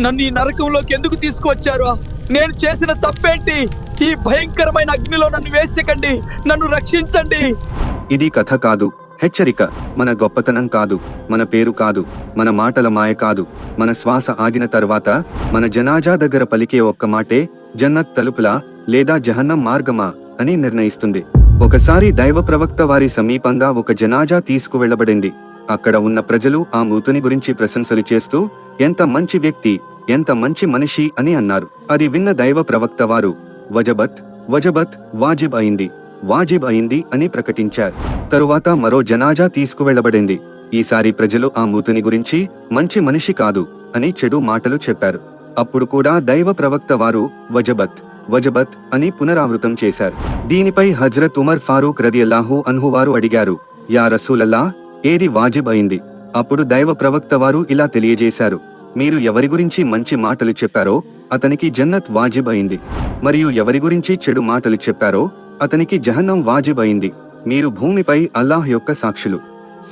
నన్ను ఈ నరకంలోకి ఎందుకు తీసుకువచ్చారు? నేను చేసిన తప్పేంటి? ఈ భయంకరమైన అగ్నిలో నన్ను వేసకండి నన్ను రక్షించండి. ఇది కథ కాదు హెచ్చరిక. మన గొప్పతనం కాదు మన పేరు కాదు మన మాటల మాయ కాదు మన శ్వాస ఆగిన తర్వాత మన జనాజా దగ్గర పలికే ఒక్క మాటే జన్నత్ తలుపులా లేదా జహన్నం మార్గమా అని నిర్ణయిస్తుంది. ఒకసారి దైవ ప్రవక్త వారి సమీపంగా ఒక జనాజా తీసుకువెళ్ళబడింది అక్కడ ఉన్న ప్రజలు ఆ మృతుని గురించి ప్రశంసలు చేస్తూ ఎంత మంచి వ్యక్తి ఎంత మంచి మనిషి అని అన్నారు. అది విన్న దైవ ప్రవక్త వారు వజబత్ వజబత్ వాజిబ్ అయింది వాజిబ్ అయింది అని ప్రకటించారు. తరువాత మరో జనాజా తీసుకువెళ్ళబడింది ఈసారి ప్రజలు ఆ మృతుని గురించి మంచి మనిషి కాదు అని చెడు మాటలు చెప్పారు. అప్పుడు కూడా దైవ ప్రవక్త వారు వజబత్ వజబత్ అని పునరావృతం చేశారు. దీనిపై హజ్రత్ ఉమర్ ఫారూక్ రదియల్లాహు అన్హు వారు అడిగారు యా రసూలల్లా ఏది వాజిబ్ అయింది? అప్పుడు దైవ ప్రవక్త వారు ఇలా తెలియజేశారు మీరు ఎవరి గురించి మంచి మాటలు చెప్పారో అతనికి జన్నత్ వాజిబ్ అయింది మరియు ఎవరి గురించి చెడు మాటలు చెప్పారో అతనికి జహన్నం వాజిబ్ అయింది మీరు భూమిపై అల్లాహ్ యొక్క సాక్షులు.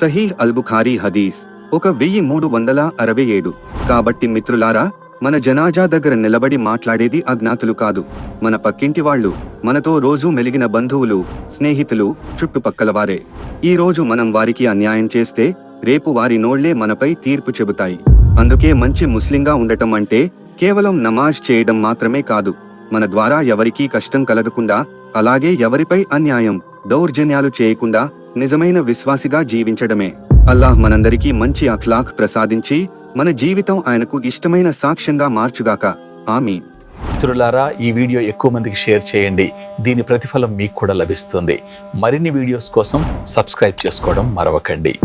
సహీహ్ అల్బుఖారీ హదీస్ ఒక వెయ్యి మూడు వందల అరవై ఏడు. కాబట్టి మిత్రులారా మన జనాజా దగ్గర నిలబడి మాట్లాడేది అజ్ఞాతులు కాదు. మన పక్కింటి వాళ్ళు మనతో రోజూ మెలిగిన బంధువులు స్నేహితులు చుట్టుపక్కల వారే. ఈ రోజు మనం వారికి అన్యాయం చేస్తే రేపు వారి నోళ్ళే మనపై తీర్పు చెబుతాయి. అందుకే మంచి ముస్లింగా ఉండటం అంటే కేవలం నమాజ్ చేయడం మాత్రమే కాదు. మన ద్వారా ఎవరికీ కష్టం కలగకుండా అలాగే ఎవరిపై అన్యాయం దౌర్జన్యాలు చేయకుండా నిజమైన విశ్వాసిగా జీవించడమే. అల్లాహ్ మనందరికీ మంచి అఖ్లాఖ్ ప్రసాదించి మన జీవితం ఆయనకు ఇష్టమైన సాక్ష్యంగా మార్చుగాక. ఆమె మిత్రులారా ఈ వీడియో ఎక్కువ మందికి షేర్ చేయండి. దీని ప్రతిఫలం మీకు కూడా లభిస్తుంది. మరిన్ని వీడియోస్ కోసం సబ్స్క్రైబ్ చేసుకోవడం మరవకండి.